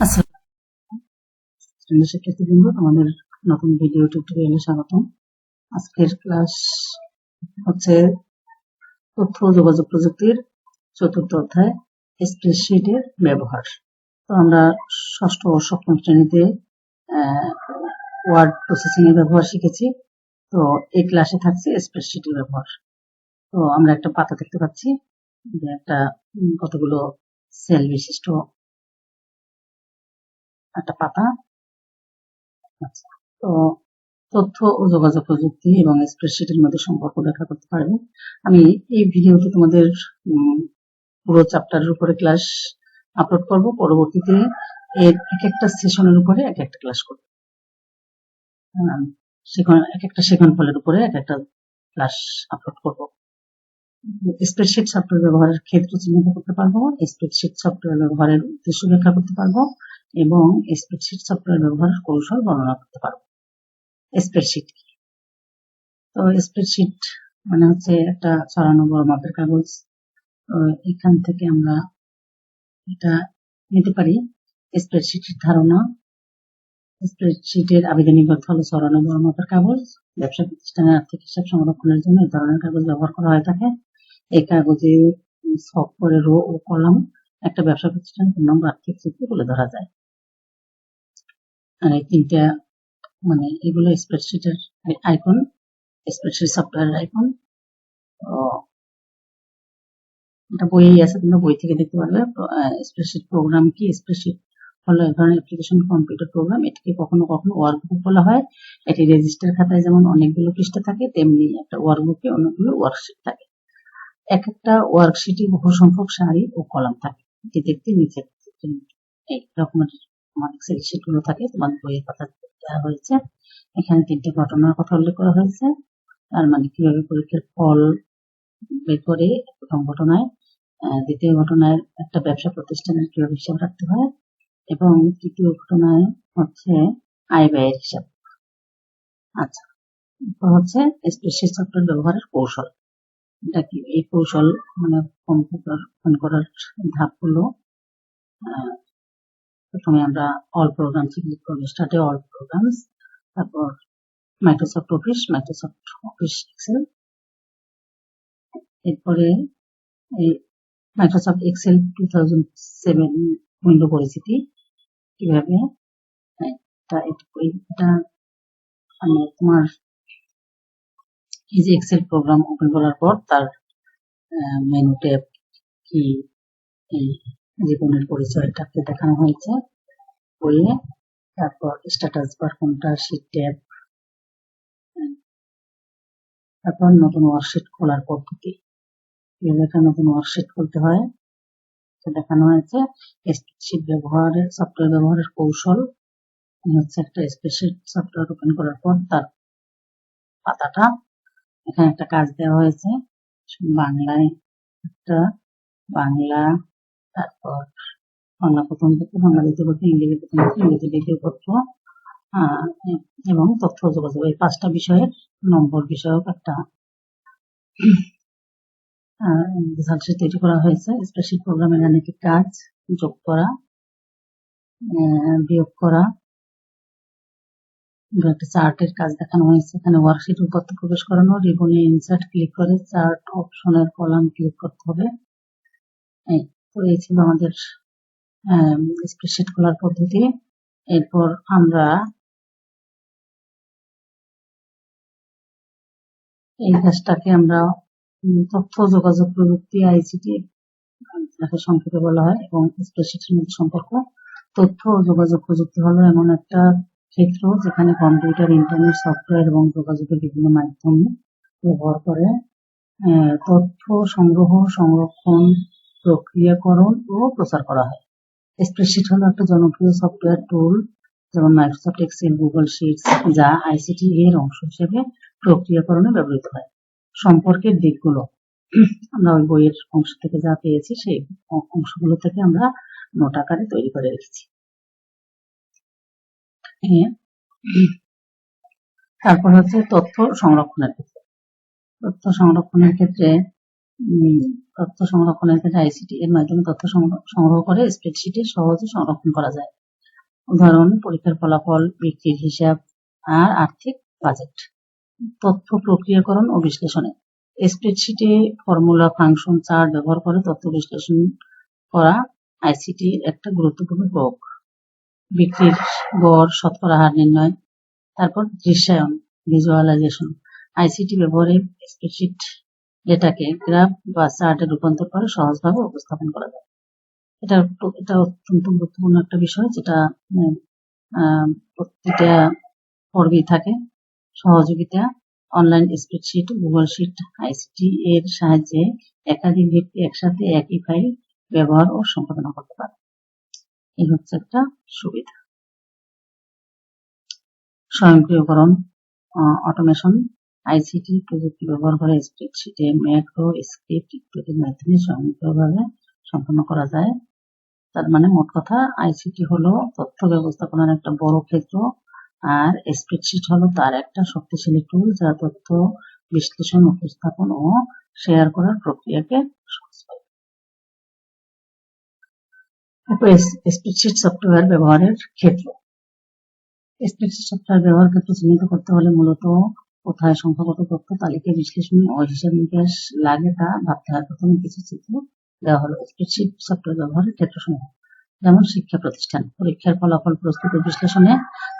আসসালামু শিক্ষার্থীবৃন্দ তোমাদের নতুন ভিডিও টিউটোরিয়ালে স্বাগতম। আজকের ক্লাস হচ্ছে তথ্য যোগাযোগ প্রযুক্তির চতুর্থ অধ্যায় স্প্রেডশিটের ব্যবহার। তো আমরা ষষ্ঠ ও সপ্তম শ্রেণীতে ওয়ার্ড প্রসেসিং এর ব্যবহার শিখেছি। তো এই ক্লাসে থাকছে স্প্রেডশিটের ব্যবহার। তো আমরা একটা পাতা দেখতে পাচ্ছি যে একটা কতগুলো সেল বিশিষ্ট একটা পাতা। আচ্ছা তো তথ্য ও যোগাযোগ প্রযুক্তি এবং স্প্রেডশিটের মধ্যে সম্পর্ক ব্যাখ্যা করতে পারবে। আমি এই ভিডিওতে তোমাদের পুরো চ্যাপ্টারের উপরে ক্লাস আপলোড করব। পরবর্তীতে এর এক একটা সেশনের উপরে এক একটা ক্লাস করব। সেখানে, এক একটা সেখান ফলের উপরে এক একটা ক্লাস আপলোড করব। স্প্রেডশিট সফটওয়্যার ব্যবহারের ক্ষেত্র চিহ্নিত করতে পারব। স্প্রেডশিট সফটওয়্যার ব্যবহারের উদ্দেশ্য ব্যাখ্যা করতে পারব। এবং স্প্রেডশিট সফটওয়্যার ব্যবহারের কৌশল বর্ণনা করতে পারব। স্প্রেডশিট কি? তো স্প্রেডশিট মানে হচ্ছে একটা ছড়ানো বড় মাপের কাগজ। এখান থেকে আমরা এটা নিতে পারি। স্প্রেডশিটের ধারণা। স্প্রেডশিটের আবেদনিক অর্থ হলো ছড়ানো বড় মাপের কাগজ। ব্যবসা প্রতিষ্ঠানের আর্থিক হিসাব সংরক্ষণের জন্য এই ধরনের কাগজ ব্যবহার করা হয়ে থাকে। এই কাগজে ছক করে রো ও কলাম একটা ব্যবসা প্রতিষ্ঠান পূর্ণাঙ্গ আর্থিক চিত্র তুলে ধরা যায়। আর এই তিনটা মানে এগুলো স্প্রেডশিটের আইকন স্প্রেডশিট সফটওয়্যার আইকন এটা বইয়েই আছে, তোমরা বই থেকে দেখতে পারবে স্প্রেডশিট প্রোগ্রাম কি? স্প্রেডশিট হলো এক ধরনের অ্যাপ্লিকেশন কম্পিউটার প্রোগ্রাম এটিকে কখনো কখনো ওয়ার্কবুক বলা হয়। এটি রেজিস্টার খাতায় যেমন অনেকগুলো পৃষ্ঠা থাকে, তেমনি একটা ওয়ার্কবুকে অনেকগুলো ওয়ার্কশিট থাকে। এক একটা ওয়ার্কশিটে বহু সংখ্যক সারি ও কলাম থাকে। এটি দেখতে নিচে। এই রকমের। আমাদের সেটগুলো থাকে তোমাদের বইয়ের কথা দেওয়া হয়েছে। এখানে তিনটে ঘটনার কথা উল্লেখ করা হয়েছে। তার মানে কীভাবে পরীক্ষার ফল বের করে প্রথম ঘটনায় দ্বিতীয় ঘটনায় একটা ব্যবসা প্রতিষ্ঠানের কীভাবে হিসাব রাখতে হয়, এবং তৃতীয় ঘটনায় হচ্ছে আয় ব্যয়ের হিসাব। আচ্ছা হচ্ছে স্পেশাল সফটওয়্যার ব্যবহারের কৌশল। এটা কি এই কৌশল মানে কম্পিউটার অন করার ধাপগুলো প্রথমে আমরা অল প্রোগ্রামস ক্লিক করব স্টার্টে অল প্রোগ্রামস তারপর Microsoft Office Microsoft Office Excel এরপরে এই Microsoft Excel two thousand seven window পরিচিতি কীভাবে হ্যাঁ, এটা এটা- মানে তোমার এই যে এক্সেল প্রোগ্রাম ওপেন করার পর তার মেনু ট্যাব কি জীবনের পরিচয়টাকে দেখানো হয়েছে। বইয়ে তারপর স্ট্যাটাস বার কোনটা শিট ট্যাব তারপর নতুন ওয়ার্কশিট খোলার পদ্ধতি। একটা নতুন ওয়ার্কশিট খুলতে হয়। দেখানো হয়েছে স্প্রেডশিট ব্যবহারের সফটওয়্যার ব্যবহারের কৌশল। হচ্ছে একটা স্প্রেডশিট সফটওয়্যার ওপেন করার পর তার পাতাটা। এখানে একটা কাজ দেওয়া হয়েছে। বাংলায় একটা বাংলা তারপর বাংলা প্রথম পত্র বাংলা দ্বিতীয় পত্র ইংরেজি প্রথম পত্র ইংরেজি দ্বিতীয় আহ, এবং তথ্য যোগাযোগ এই পাঁচটা বিষয়ের নম্বর বিষয়ক একটা শিট তৈরি করা হয়েছে। স্প্রেডশিট প্রোগ্রামের গাণিতিক কাজ যোগ করা বিয়োগ করা একটা চার্টের কাজ দেখানো হয়েছে। এখানে ওয়ার্কশিট তথ্য প্রবেশ করানো রিবনে ইনসার্ট ক্লিক করে চার্ট অপশনের কলাম ক্লিক করতে হবে। এই তো এই ছিল আমাদের স্প্রেডশিট খোলার পদ্ধতি। এরপর আমরা এই কাজটাকে আমরা তথ্য যোগাযোগ প্রযুক্তি আইসিটি যাকে সংক্ষেপে বলা হয়, এবং স্প্রেডশিটের মধ্যে সম্পর্ক, তথ্য যোগাযোগ প্রযুক্তি হলো এমন একটা ক্ষেত্র যেখানে কম্পিউটার, ইন্টারনেট, সফটওয়্যার এবং যোগাযোগের বিভিন্ন মাধ্যম ব্যবহার করে তথ্য সংগ্রহ, সংরক্ষণ প্রক্রিয়াকরণ ও প্রচার করা হয়। স্প্রেডশিট হলো একটা জনপ্রিয় সফটওয়্যার টুল যেমন মাইক্রোসফট এক্সেল গুগল শিটস যা আইসিটি এর অংশ হিসেবে প্রক্রিয়াকরণে ব্যবহৃত হয়। সম্পর্কের দিকগুলো। আমরা ওই বইয়ের অংশ থেকে যা পেয়েছি, সেই অংশগুলো থেকে আমরা নোট আকারে তৈরি করে রেখেছি। তারপর হচ্ছে তথ্য সংরক্ষণের ক্ষেত্রে। তথ্য সংরক্ষণের ক্ষেত্রে তথ্য সংরক্ষণের ক্ষেত্রে আইসিটি এর মাধ্যমে তথ্য সংগ্রহ করে স্প্রেডশিটে সহজে সংরক্ষণ করা যায়। উদাহরণ, পরীক্ষার ফলাফল বিক্রির হিসাব আর আর্থিক বাজেট তথ্য প্রক্রিয়াকরণ ও বিশ্লেষণে। স্প্রেডশিটে ফর্মুলা ফাংশন চার্ট ব্যবহার করে তথ্য বিশ্লেষণ করা আইসিটির একটা গুরুত্বপূর্ণ প্রয়োগ। বিক্রির গড়, শতকরা হার নির্ণয়, তারপর দৃশ্যায়ন ভিজুয়ালাইজেশন আইসিটি ব্যবহারে স্প্রেডশিট ডেটাকে গ্রাফ বা চার্টে রূপান্তর করে সহজভাবে উপস্থাপন করা যায়। এটা এটা অত্যন্ত গুরুত্বপূর্ণ একটা বিষয় যেটা প্রতিটা পর্বেই থাকে। সহযোগিতা, online spreadsheet, Google Sheet, ICT এর সাহায্যে একাধিক ব্যক্তি একসাথে একই ফাইল ব্যবহার ও সম্পাদনা করতে পারে। এই হচ্ছে একটা সুবিধা। স্বয়ংক্রিয়করণ অটোমেশন আইসিটি প্রযুক্তি ব্যবহার করে স্প্রেডশিটে ম্যাক্রো স্ক্রিপ্ট ইত্যাদির মাধ্যমে স্বয়ংক্রিয়ভাবে সম্পন্ন করা যায়। তার মানে মোট কথা, আইসিটি হলো তথ্য ব্যবস্থাপনার একটা বড় ক্ষেত্র, আর স্প্রেডশিট হলো তার একটা শক্তিশালী টুল যা তথ্য বিশ্লেষণ, উপস্থাপন ও শেয়ার করার প্রক্রিয়াকে সহজ করে। স্প্রেডশিট সফটওয়্যার ব্যবহারের ক্ষেত্র। স্প্রেডশিট সফটওয়্যার ব্যবহার ক্ষেত্রে চিহ্নিত করতে হলে মূলত কোথায় সংখ্যাগত তথ্য তালিকা বিশ্লেষণ ও হিসাব নিকাশ লাগে তা ভাবতে হয় প্রথমে কিছু চিত্র দেওয়া হলো স্প্রেডশিট সফটওয়্যার ব্যবহারের ক্ষেত্রসমূহ। যেমন শিক্ষা প্রতিষ্ঠান। পরীক্ষার ফলাফল প্রস্তুত বিশ্লেষণে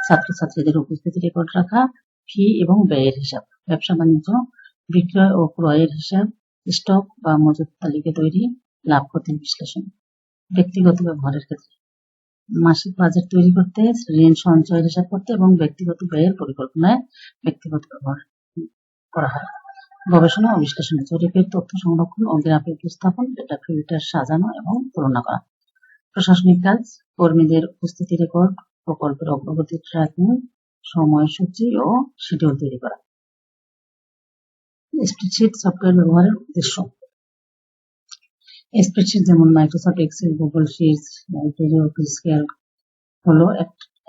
ছাত্রছাত্রীদের উপস্থিতি রেকর্ড রাখা ফি এবং ব্যয়ের হিসাব। ব্যবসা বাণিজ্য, বিক্রয় ও ক্রয়ের হিসাব স্টক বা মজুত তালিকা তৈরি, লাভ ক্ষতির বিশ্লেষণ। ব্যক্তিগত ব্যবহারের ক্ষেত্রে মাসিক বাজেট তৈরি করতে, ঋণ সঞ্চয়ের হিসাব করতে এবং ব্যক্তিগত ব্যয়ের পরিকল্পনায় ব্যক্তিগত ব্যবহার করা হয়। গবেষণা ও বিশ্লেষণে জরিপের তথ্য সংরক্ষণ ও গ্রাফিক উপস্থাপন ডেটা ফিল্টার সাজানো এবং তুলনা করা। প্রশাসনিক কাজ, কর্মীদের উপস্থিতি রেকর্ড প্রকল্পের অগ্রগতি ট্র্যাকিং সময়সূচি ও শিডিউল তৈরি করা। স্প্রেডশিট সফটওয়্যার ব্যবহারের উদ্দেশ্য। স্প্রেডশিট যেমন Microsoft Excel Google Sheets Office Calc হলো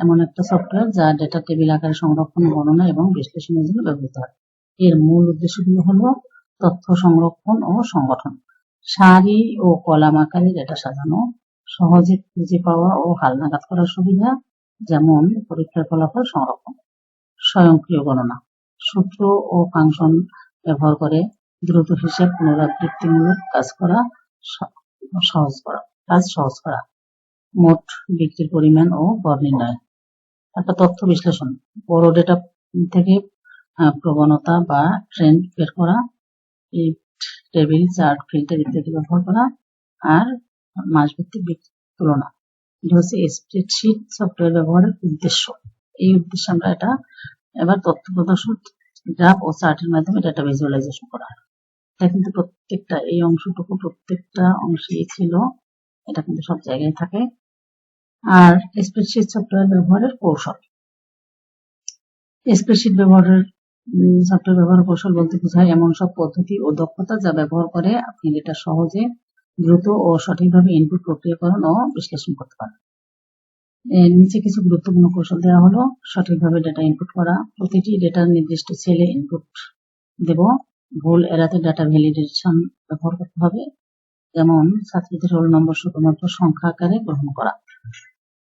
এমন একটা সফটওয়্যার যা ডেটা টেবিল আকারে সংরক্ষণ, গণনা এবং বিশ্লেষণের জন্য ব্যবহৃত হয়। এর মূল উদ্দেশ্যগুলো হলো তথ্য সংরক্ষণ ও সংগঠন। সারি ও কলাম আকারে ডেটা সাজানো, সহজে খুঁজে পাওয়া ও হালনাগাদ করার সুবিধা, যেমন পরীক্ষার ফলাফল সংরক্ষণ, স্বয়ংক্রিয় গণনা, সূত্র ও ফাংশন ব্যবহার করে দ্রুত হিসাব পুনরাবৃত্তিমূলক কাজ করা সহজ করা, কাজ সহজ করা। মোট বিক্রির পরিমাণ ও গড় নির্ণয়। একটা তথ্য বিশ্লেষণ। বড় ডেটা থেকে প্রবণতা বা ট্রেন্ড বের করা, এই টেবিল চার্ট ফিল্টার ইত্যাদি ব্যবহার করা আর মাসভিত্তিক বিক্রি তুলনা। এটা হচ্ছে স্প্রেডশিট সফটওয়্যার ব্যবহারের উদ্দেশ্য। এই উদ্দেশ্যে আমরা এটা, এবার তথ্য প্রদর্শন গ্রাফ ও চার্টের মাধ্যমে ডেটা ভিজুয়ালাইজেশন করা। হয় এটা কিন্তু প্রত্যেকটা এই অংশটুকু প্রত্যেকটা অংশেই ছিল। এটা কিন্তু সব জায়গায় থাকে। আর স্প্রেডশিট সফটওয়্যার ব্যবহারের কৌশল। স্প্রেডশিট ব্যবহারের সফটওয়্যার ব্যবহার কৌশল বলতে বোঝায় এমন সব পদ্ধতি ও দক্ষতা যা ব্যবহার করে আপনি ডেটা সহজে, দ্রুত ও সঠিকভাবে ইনপুট প্রক্রিয়াকরণ ও বিশ্লেষণ করতে পারেন। নিচে কিছু গুরুত্বপূর্ণ কৌশল দেওয়া হলো। সঠিকভাবে ডেটা ইনপুট করা। প্রতিটি ডেটার নির্দিষ্ট সেলে ইনপুট দেব। ভুল এড়াতে ডাটা ভ্যালিডেশন ব্যবহার করতে হবে। যেমন ছাত্রীদের রোল নম্বর শুধুমাত্র সংখ্যা আকারে গ্রহণ করা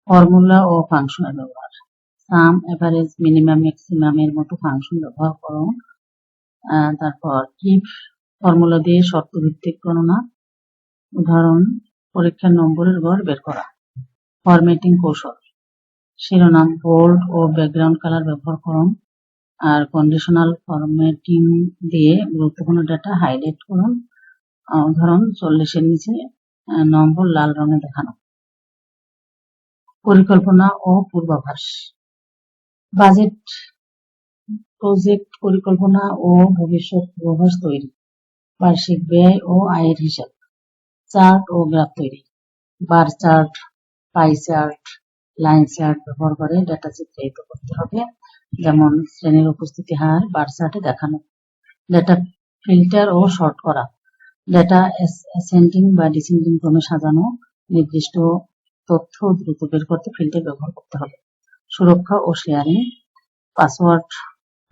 ফর্মুলা ও ফাংশনের ব্যবহার সাম এভারেজ মিনিমাম ম্যাক্সিমাম এর মতো ফাংশন ব্যবহার করুন তারপর কি ফর্মুলা দিয়ে শর্ত ভিত্তিক গণনা, উদাহরণ, পরীক্ষার নম্বরের গড় বের করা ফরম্যাটিং কৌশল, শিরোনাম বোল্ড ও ব্যাকগ্রাউন্ড কালার ব্যবহার করুন আর কন্ডিশনাল ফরম্যাটিং দিয়ে গুরুত্বপূর্ণ ডাটা হাইলাইট করুন। উদাহরণ চল্লিশের নিচে নম্বর লাল রঙে দেখানো। পরিকল্পনা ও পূর্বাভাস। বাজেট প্রজেক্ট পরিকল্পনা ও ভবিষ্যৎ পূর্বাভাস তৈরি। বার্ষিক ব্যয় ও আয়ের হিসাব। চার্ট ও গ্রাফ তৈরি। Bar chart pie chart line chart ব্যবহার করে ডেটা চিত্রায়িত করতে হবে। যেমন শ্রেণির উপস্থিতি হার বার চার্টে দেখানো। ডেটা ফিল্টার ও শর্ট করা। ডেটা অ্যাসেন্ডিং বা ডিসেন্ডিং ক্রমে সাজানো নির্দিষ্ট তথ্য দ্রুত বের করতে ফিল্টার ব্যবহার করতে হবে। সুরক্ষা ও শেয়ারিং পাসওয়ার্ড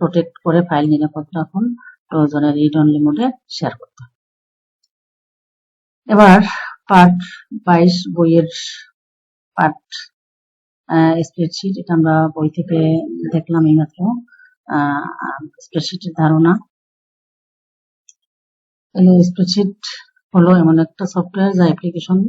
প্রোটেক্ট করে ফাইল নিরাপদ রাখুন, প্রয়োজনে রিড অনলি মোডে শেয়ার করতে হবে। এবার পার্ট বাইশ বইয়ের পার্ট স্প্রেডশিট এটা আমরা বই থেকে দেখলাম এইমাত্র। আহ স্প্রেডশিটের ধারণা। স্প্রেডশিট হলো এমন একটা সফটওয়্যার যা অ্যাপ্লিকেশন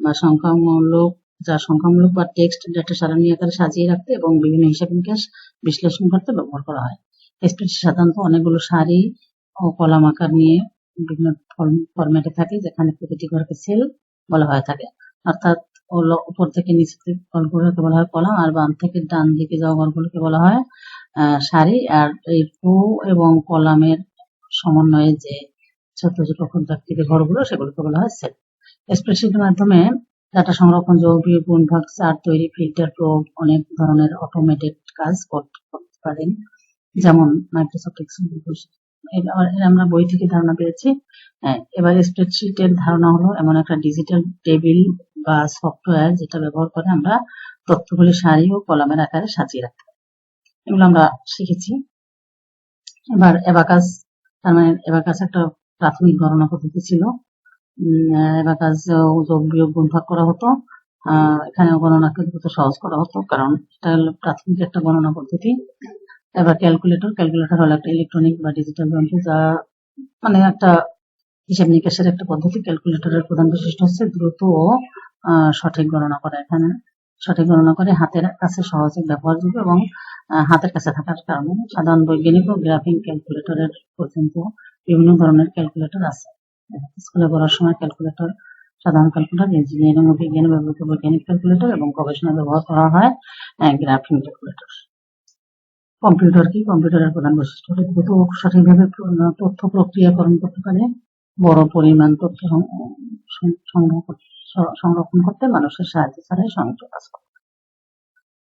বা সংখ্যামূলক, যা সংখ্যামূলক বা টেক্সট ডেটা সারণী আকারে সাজিয়ে রাখতে এবং বিভিন্ন হিসাব নিকাশ বিশ্লেষণ করতে ব্যবহার করা হয়। স্প্রেডশিট সাধারণত অনেকগুলো সারি ও কলাম আকার নিয়ে বিভিন্ন ফরম্যাটে থাকে, যেখানে প্রতিটি ঘরকে সেল বলা হয়ে থাকে। অর্থাৎ উপর থেকে নিচে ঘরগুলোকে বলা হয় কলাম আর বাম থেকে ডান দিকে যাওয়া ঘরগুলোকে বলা হয় সারি। আর এই রো এবং কলামের সমন্বয়ে যে ছোট ছোট ক্ষুদ্রাকৃতির ঘরগুলো সেগুলোকে বলা হয় সেল স্প্রেডশিটের মাধ্যমে ডাটা সংরক্ষণ যোগবিয়োগ গুণভাগ চার্ট তৈরি ফিল্টার প্রোব অনেক ধরনের অটোমেটেড কাজ করতে করতে পারেন। যেমন মাইক্রোসফট এক্সেল আমরা বই থেকে ধারণা পেয়েছি। হ্যাঁ, এবার স্প্রেডশিটের ধারণা হলো এমন একটা ডিজিটাল টেবিল বা সফটওয়্যার যেটা ব্যবহার করে আমরা তথ্যগুলি সারি ও কলামের আকারে সাজিয়ে রাখতে পারি। এগুলো আমরা শিখেছি। এবার এবাকাস তার মানে এবাকাস একটা প্রাথমিক গণনা পদ্ধতি ছিল। এবাকাস যোগ বিয়োগ গুণভাগ করা হতো। এখানে গণনাকে দ্রুত সহজ করা হতো, কারণ এটা হলো প্রাথমিক একটা গণনা পদ্ধতি। এবার ক্যালকুলেটর ক্যালকুলেটর হলো একটা ইলেকট্রনিক বা ডিজিটাল যন্ত্র যা মানে একটা হিসাব নিকাশের একটা পদ্ধতি। ক্যালকুলেটরের প্রধান বৈশিষ্ট্য হচ্ছে দ্রুত ও সঠিক গণনা করা এখানে। সঠিক গণনা করে হাতের কাছে সহজে ব্যবহারযোগ্য এবং হাতের কাছে থাকার কারণে সাধারণ বৈজ্ঞানিক ও গ্রাফিং ক্যালকুলেটরের পর্যন্ত বিভিন্ন ধরনের ক্যালকুলেটর আছে। স্কুলে পড়ার সময় ক্যালকুলেটর, সাধারণ ক্যালকুলেটর, ইঞ্জিনিয়ারিং ও বিজ্ঞানে ব্যবহৃত বৈজ্ঞানিক ক্যালকুলেটর এবং গবেষণায় ব্যবহার করা হয় গ্রাফিং ক্যালকুলেটর। কম্পিউটার কি? কম্পিউটারের প্রধান বৈশিষ্ট্য দ্রুত ও সঠিকভাবে তথ্য প্রক্রিয়াকরণ করতে পারে, বড় পরিমাণ তথ্য সংগ্রহ করতে- সংরক্ষণ করতে মানুষের সাহায্য ছাড়াই সংযুক্ত কাজ করে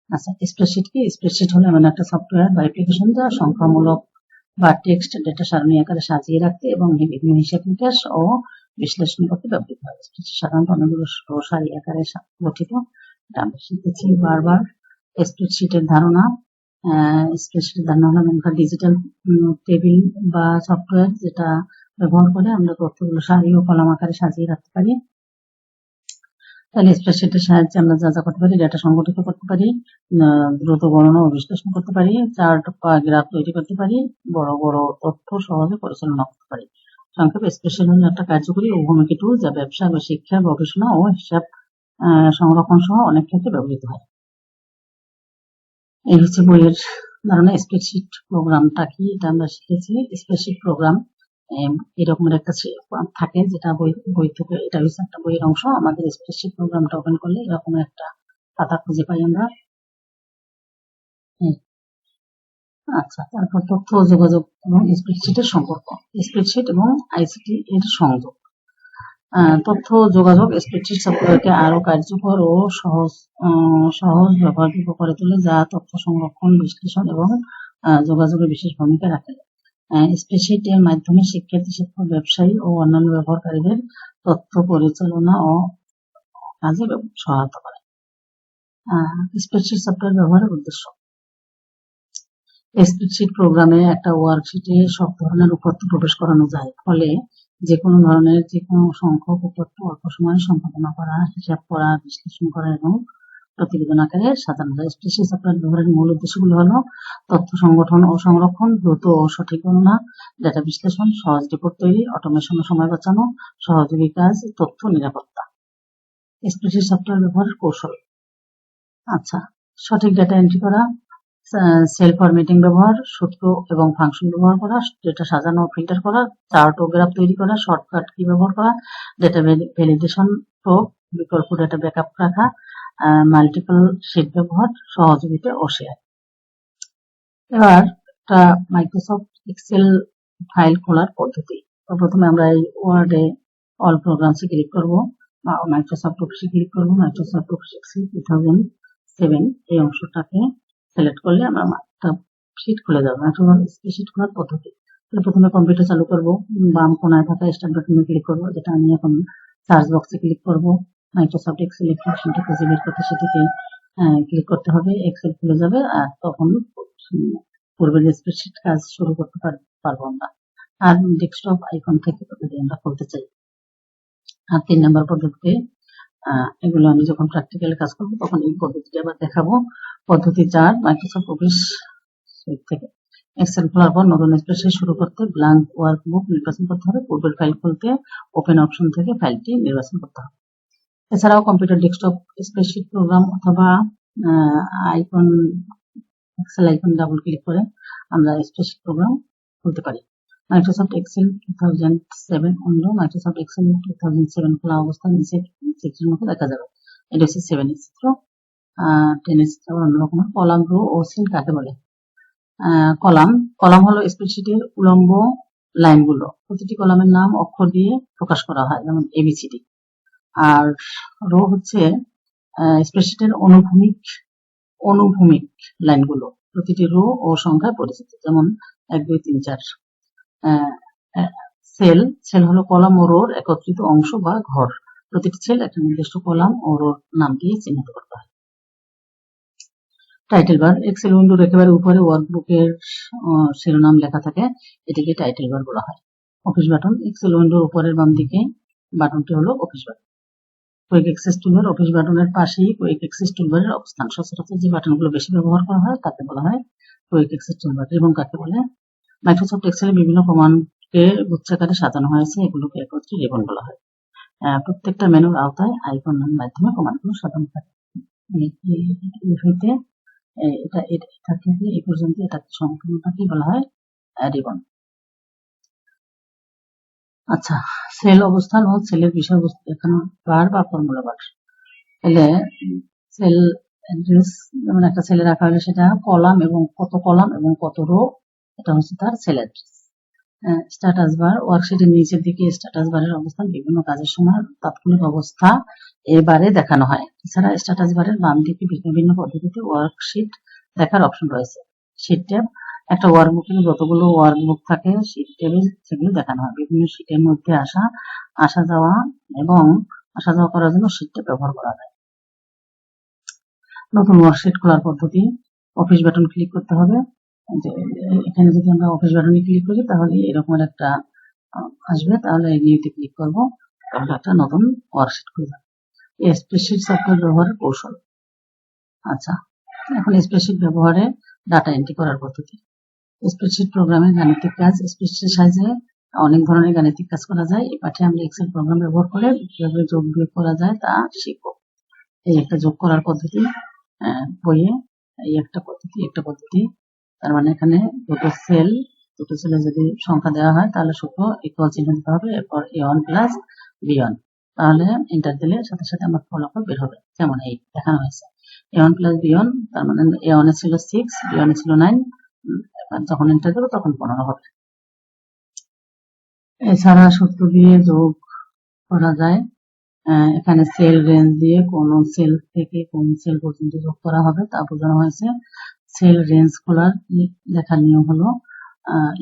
আচ্ছা স্প্রেডশিট কি? স্প্রেডশিট হলো এমন একটা সফটওয়্যার বা অ্যাপ্লিকেশন যা সংখ্যামূলক বা টেক্সট ডেটা সারণী আকারে সাজিয়ে রাখতে এবং বিভিন্ন হিসাব নিকাশ ও বিশ্লেষণ করতে ব্যবহৃত হয়। স্প্রেডশিট সাধারণত অনেকগুলো সারি আকারে গঠিত। আমরা শিখেছি বারবার স্প্রেডশিটের ধারণা স্প্রেডশিটের ধারণা হলো একটা ডিজিটাল টেবিল বা সফটওয়্যার যেটা ব্যবহার করে আমরা তথ্যগুলো সারি ও কলাম আকারে সাজিয়ে রাখতে পারি। তাহলে স্প্রেডশিটের সাহায্যে আমরা যা যা করতে পারি ডেটা সংগঠিত করতে পারি দ্রুত গণনা ও বিশ্লেষণ করতে পারি চার্ট বা গ্রাফ তৈরি করতে পারি, বড় বড় তথ্য সহজে পরিচালনা করতে পারি। সংক্ষেপে স্প্রেডশিট হলো একটা কার্যকরী ও ভূমিকি টুল যা ব্যবসা বা শিক্ষা, গবেষণা ও হিসাব সংরক্ষণ সহ অনেক ক্ষেত্রে ব্যবহৃত হয়। এই হচ্ছে বইয়ের ধারণা। স্প্রেডশিট প্রোগ্রামটা কি? এটা আমরা শিখেছি। স্প্রেডশিট প্রোগ্রাম এরকমের একটা থাকে যেটা বই বই থেকে এটা হচ্ছে একটা বইয়ের অংশ। আমাদের স্প্রেডশিট প্রোগ্রামটা ওপেন করলে এরকম একটা পাতা খুঁজে পাই আমরা। আচ্ছা তারপর তথ্য যোগাযোগ এবং স্প্রেডশিটের সম্পর্ক। স্প্রেডশিট এবং আইসিটি এর সংযোগ। তথ্য যোগাযোগ স্প্রেডশিট সফটওয়্যারকে আরও কার্যকর ও সহজ সহজ ব্যবহারযোগ্য করে তোলে যা তথ্য সংরক্ষণ, বিশ্লেষণ এবং যোগাযোগে বিশেষ ভূমিকা রাখে। স্প্রেডশিট এর মাধ্যমে শিক্ষার্থী, শিক্ষক, ব্যবসায়ী ও অন্যান্য ব্যবহারকারীদের তথ্য পরিচালনা ও কাজে সহায়তা করে। স্প্রেডশিট সফটওয়্যার ব্যবহারের উদ্দেশ্য। স্প্রেডশিট প্রোগ্রামে একটা ওয়ার্কশিটে সব ধরনের উপাত্ত প্রবেশ করানো যায়, ফলে যে কোনো ধরনের যে কোনো সংখ্যক উপাত্ত অল্প সময়ে সম্পাদনা করা, হিসাব করা, বিশ্লেষণ করা এবং প্রতিবেদন আকারে সাজানো যায় স্প্রেডশিট সফটওয়্যার ব্যবহারের মূল উদ্দেশ্যগুলো হলো তথ্য সংগঠন ও সংরক্ষণ, দ্রুত ও সঠিক গণনা ডেটা বিশ্লেষণ, সহজ রিপোর্ট তৈরি অটোমেশন ও সময় বাঁচানো, সহযোগী কাজ, তথ্য নিরাপত্তা। স্প্রেডশিট সফটওয়্যার ব্যবহারের কৌশল। আচ্ছা সঠিক ডেটা এন্ট্রি করা সেল ফরম্যাটিং ব্যবহার, সূত্র এবং ফাংশন ব্যবহার করা ডেটা সাজানো ফিল্টার করা চার্ট ও গ্রাফ তৈরি করা শর্টকাট কি ব্যবহার করা ডেটা ভ্যালিডেশন প্রোব বিকল্প ডেটা ব্যাকআপ রাখা মাল্টিপল শিট ব্যবহার সহযোগিতা ও এবার একটা মাইক্রোসফট এক্সেল ফাইল খোলার পদ্ধতি। তো প্রথমে আমরা এই ওয়ার্ডে অল প্রোগ্রামসে ক্লিক করব মাইক্রোসফট অফিসে ক্লিক করব। Microsoft Office Excel two thousand seven এই অংশটাকে সিলেক্ট করলে আমরা একটা শিট খুলে যাবে মাইক্রোসফট শিট খোলার পদ্ধতি। প্রথমে কম্পিউটার চালু করব, বাম কোনায় থাকা স্টার্ট বাটনে ক্লিক করব, যেটা আমি এখন সার্চ বক্সে ক্লিক করব। মাইক্রোসফট এক্সেল অ্যাপ্লিকেশনটা খুঁজে বের করতে সেটাকে ক্লিক করতে হবে এক্সেল খুলে যাবে, আর তখন পূর্বের স্প্রেডশিট কাজ শুরু করতে পারব আমরা। আর ডেস্কটপ আইকন থেকে যদি আমরা খুলতে চাই। আর তিন নম্বর পদ্ধতিতে এগুলো আমি যখন প্র্যাকটিক্যাল কাজ করব, তখন এই পদ্ধতিটি আবার দেখাবো। পদ্ধতি চার মাইক্রোসফট অফিস থেকে। এক্সেল খোলার পর নতুন স্প্রেডশিট শুরু করতে ব্ল্যাঙ্ক ওয়ার্কবুক নির্বাচন করতে হবে, পূর্বের ফাইল খুলতে ওপেন অপশন থেকে ফাইলটি নির্বাচন করতে হবে। এছাড়াও কম্পিউটার ডেস্কটপ স্প্রেডশিট প্রোগ্রাম অথবা icon Excel icon double click করে আমরা স্প্রেডশিট প্রোগ্রাম খুলতে পারি। Microsoft Excel two thousand seven অন্য Microsoft Excel two thousand seven খোলা অবস্থায় নিচে চিত্রের মতো দেখা যাবে। এটা হচ্ছে সেভেন এর চিত্র। টেন এর চিত্র অন্যরকম কলাম রো ও সিল কাকে বলে? কলাম। কলাম হলো স্প্রেডশিটের উলম্ব লাইনগুলো প্রতিটি কলামের নাম অক্ষর দিয়ে প্রকাশ করা হয়, যেমন এবিসিডি আর রো হচ্ছে স্প্রেডশিটের অনুভূমিক অনুভূমিক লাইনগুলো। প্রতিটি রো ও সংখ্যায় পরিচিত, যেমন এক, দুই, তিন, চার। সেল সেল হলো কলাম ও রোর একত্রিত অংশ বা ঘর। প্রতিটি সেল একটা নির্দিষ্ট কলাম ও রোর নাম দিয়ে চিহ্নিত করতে হয়। টাইটেল বার এক্সেল উইন্ডোর একেবারে উপরে ওয়ার্কবুকের শিরোনাম লেখা থাকে, এটিকে টাইটেল বার বলা হয়। অফিস বাটন এক্সেল উইন্ডোর উপরের বাম দিকে বাটনটি হলো Office button quick access toolbar Office বাটনের পাশেই কুইক অ্যাক্সেস টুলবারের অবস্থান। সচরাচর যে বাটনগুলো বেশি ব্যবহার করা হয়, তাকে বলা হয় কুইক অ্যাক্সেস টুলবার এবং কাকে বলে মাইক্রোসফট এক্সেলে বিভিন্ন কমান্ডকে গুচ্ছাকারে সাজানো হয়েছে। এগুলোকে একত্রে রিবন বলা হয়। প্রত্যেকটা মেনুর আওতায় আইকনের মাধ্যমে কমান্ডগুলো সাজানো থাকে। এটা এটা থেকে এই পর্যন্ত এটাকে সম্পূর্ণটাকে বলা হয় রিবন আচ্ছা সেল অবস্থান ও সেলের বিষয়বস্তু দেখানো বার বা ফর্মুলা বার তাহলে সেল অ্যাড্রেস, যেমন একটা সেলে রাখা হলে সেটা কলাম এবং কত কলাম এবং কত রো, এটা হচ্ছে তার সেল অ্যাড্রেস। স্ট্যাটাস বার ওয়ার্কশিটের নিচের দিকে স্ট্যাটাস বারের অবস্থান, বিভিন্ন কাজের সময় তাৎক্ষণিক অবস্থা এবারে দেখানো হয়। এছাড়া স্ট্যাটাস বারের বাম দিকে ভিন্ন ভিন্ন পদ্ধতিতে ওয়ার্কশিট দেখার অপশন রয়েছে। শীট ট্যাব একটা ওয়ার্কবুকে যতগুলো ওয়ার্কবুক থাকে শীট ট্যাবে সেগুলো দেখানো হয় বিভিন্ন শীটের মধ্যে আসা আসা যাওয়া এবং আসা যাওয়া করার জন্য শীট ট্যাব ব্যবহার করা যায়। নতুন ওয়ার্কশিট খোলার পদ্ধতি অফিস বাটন ক্লিক করতে হবে। যে, এখানে যদি আমরা অফিস বাটনে ক্লিক করি, তাহলে এরকম একটা আসবে। তাহলে নিউতে ক্লিক করব। তাহলে একটা নতুন ওয়ার্কশিট খুলে যাবে স্প্রেডশিট সফটওয়্যার ব্যবহারের কৌশল। আচ্ছা এখন স্প্রেডশিট ব্যবহারে ডাটা এন্ট্রি করার পদ্ধতি। স্প্রেডশিট প্রোগ্রামের গাণিতিক কাজ স্প্রেডশিট সাহায্যে অনেক ধরনের গাণিতিক কাজ করা যায়। এই পাঠে আমরা এক্সেল প্রোগ্রাম ব্যবহার করে কীভাবে যোগ বিয়োগ করা যায় তা শিখব। এই একটা যোগ করার পদ্ধতি বইয়ে এই একটা পদ্ধতি একটা পদ্ধতি। তার মানে এখানে দুটো সেল দুটো সেলে যদি সংখ্যা দেওয়া হয় তাহলে শুধু ইকুয়াল চিহ্ন দিতে হবে, এরপর A one plus B one তাহলে এন্টার দিলে সাথে সাথে আমার ফলাফল বের হবে। যেমন এই দেখানো হয়েছে। A one plus B one তার মানে এ ওয়ানে ছিল সিক্স বি ওয়ানে ছিল নাইন যখন এন্টার দেবো তখন পনেরো হবে। এছাড়া সূত্র দিয়ে যোগ করা যায়। এখানে সেল রেঞ্জ দিয়ে কোন সেল থেকে কোন সেল পর্যন্ত যোগ করা হবে তা বোঝানো হয়েছে। সেল রেঞ্জ খোলার লেখার নিয়ম হলো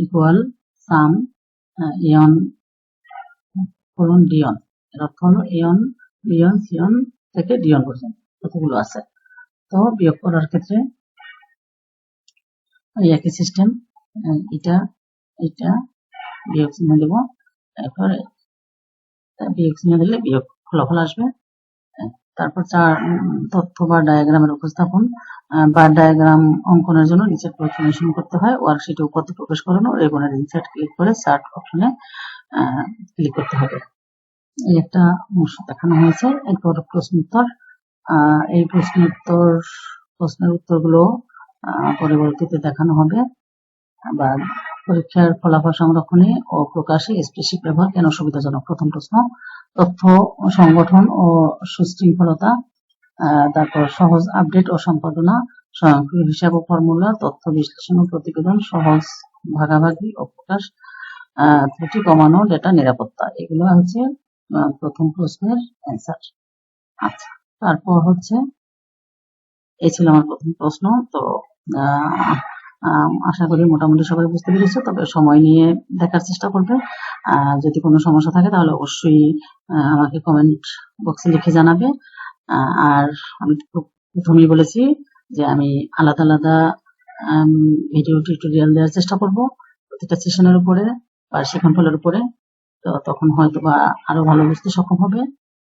ইকুয়াল সাম ইয়ন করুন ডিয়ন এর অর্থ হলো ইয়ন বিয়ন সিয়ন থেকে ডিয়ন পর্যন্ত। কতগুলো আছে? তো বিয়োগ করার ক্ষেত্রে ওই একই সিস্টেম এটা এটা বিয়োগ চিহ্ন দেব তারপরে বিয়োগ চিহ্ন দিলে বিয়োগ ফলাফল আসবে। তারপর চার তথ্য বা ডায়াগ্রামের উপস্থাপন বা ডায়াগ্রাম অঙ্কনের জন্য নিচের প্রয়োজন করতে হয়। ওয়ার্কশিটে উপর দিয়ে প্রবেশ করানো রেবনের ইনসার্ট ক্লিক করে সার্ট অপশনে ক্লিক করতে হবে। এই একটা অংশ দেখানো হয়েছে এরপর প্রশ্ন উত্তর আহ, এই প্রশ্ন উত্তর প্রশ্নের উত্তরগুলো পরবর্তীতে দেখানো হবে। বা পরীক্ষার ফলাফল সংরক্ষণে ও প্রকাশে স্প্রেডশিট ব্যবহার কেন সুবিধাজনক? প্রথম প্রশ্ন, তথ্য সংগঠন ও সুশৃঙ্খলতা তারপর সহজ আপডেট ও সম্পাদনা, স্বয়ংক্রিয় হিসাব ও ফর্মুলা, তথ্য বিশ্লেষণ ও প্রতিবেদন, সহজ ভাগাভাগি ও প্রকাশ ত্রুটি কমানো, ডেটা নিরাপত্তা। এগুলো হচ্ছে প্রথম প্রশ্নের অ্যান্সার আচ্ছা তারপর হচ্ছে, এই ছিল আমার প্রথম প্রশ্ন। তো আশা করি মোটামুটি সবাই বুঝতে পেরেছে, তবে সময় নিয়ে দেখার চেষ্টা করবে। আর যদি কোনো সমস্যা থাকে, তাহলে অবশ্যই আমাকে কমেন্ট বক্সে লিখে জানাবে। আর আমি প্রথমেই বলেছি যে আমি আলাদা আলাদা ভিডিও টিউটোরিয়াল দেওয়ার চেষ্টা করব প্রতিটা সেশনের উপরে বা সেশন ফলের উপরে। তো তখন হয়তো বা আরও ভালো বুঝতে সক্ষম হবে।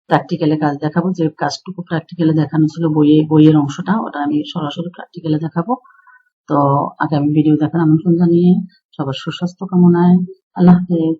প্র্যাকটিক্যালে কাজ দেখাবো, যে কাজটুকু প্র্যাকটিক্যালে দেখানো ছিল বইয়ে, বইয়ের অংশটা, ওটা আমি সরাসরি প্র্যাকটিক্যালে দেখাবো। তো আগামী ভিডিও দেখার আমন্ত্রণ জানিয়ে সবার সুস্বাস্থ্য কামনায় আল্লাহ হাফেজ।